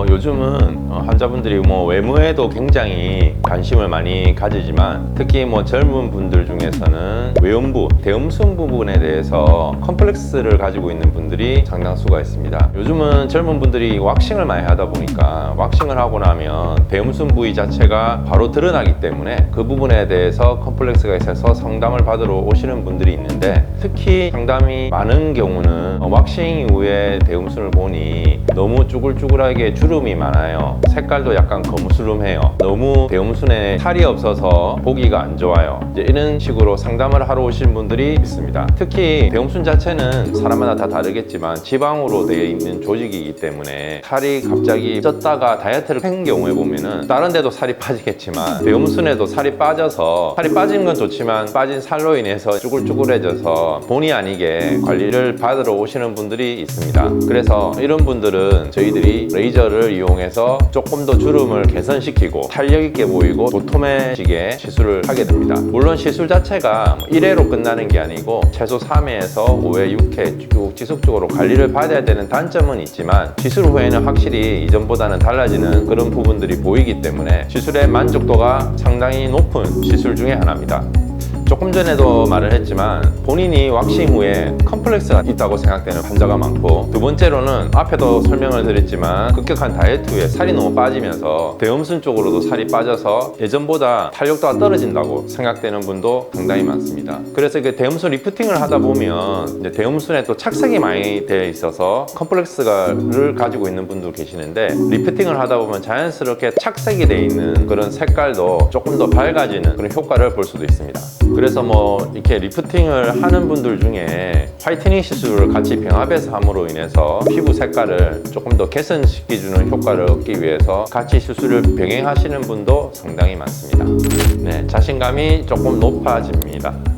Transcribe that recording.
어, 요즘은 어, 환자분들이 뭐 외모에도 굉장히 관심을 많이 가지지만 특히 뭐 젊은 분들 중에서는 외음부, 대음순 부분에 대해서 컴플렉스를 가지고 있는 분들이 상당수가 있습니다. 요즘은 젊은 분들이 왁싱을 많이 하다 보니까 왁싱을 하고 나면 대음순 부위 자체가 바로 드러나기 때문에 그 부분에 대해서 컴플렉스가 있어서 상담을 받으러 오시는 분들이 있는데 특히 상담이 많은 경우는 어, 왁싱 이후에 대음순을 보니 너무 쭈글쭈글하게 주름이 많아요. 색깔도 약간 거무스름해요. 너무 대음순에 살이 없어서 보기가 안 좋아요. 이제 이런 식으로 상담을 하러 오신 분들이 있습니다. 특히 대음순 자체는 사람마다 다 다르겠지만 지방으로 되어 있는 조직이기 때문에 살이 갑자기 쪘다가 다이어트를 한 경우에 보면은 다른 데도 살이 빠지겠지만 대음순에도 살이 빠져서 살이 빠진 건 좋지만 빠진 살로 인해서 쭈글쭈글해져서 본의 아니게 관리를 받으러 오시는 분들이 있습니다. 그래서 이런 분들은 저희들이 레이저를 이용해서 조금 더 주름을 개선시키고 탄력 있게 보이고 도톰해지게 시술을 하게 됩니다. 물론 시술 자체가 1회로 끝나는 게 아니고 최소 3회에서 5회, 6회 쭉 지속적으로 관리를 받아야 되는 단점은 있지만 시술 후에는 확실히 이전보다는 달라지는 그런 부분들이 보이기 때문에 시술의 만족도가 상당히 높은 시술 중에 하나입니다. 조금 전에도 말을 했지만 본인이 왁싱 후에 컴플렉스가 있다고 생각되는 환자가 많고 두 번째로는 앞에도 설명을 드렸지만 급격한 다이어트 후에 살이 너무 빠지면서 대음순 쪽으로도 살이 빠져서 예전보다 탄력도가 떨어진다고 생각되는 분도 상당히 많습니다. 그래서 그 대음순 리프팅을 하다 보면 이제 대음순에 또 착색이 많이 되어 있어서 컴플렉스를 가지고 있는 분도 계시는데 리프팅을 하다 보면 자연스럽게 착색이 되어 있는 그런 색깔도 조금 더 밝아지는 그런 효과를 볼 수도 있습니다. 그래서 뭐 이렇게 리프팅을 하는 분들 중에 화이트닝 시술을 같이 병합해서 함으로 인해서 피부 색깔을 조금 더 개선시켜주는 효과를 얻기 위해서 같이 시술을 병행하시는 분도 상당히 많습니다. 네, 자신감이 조금 높아집니다.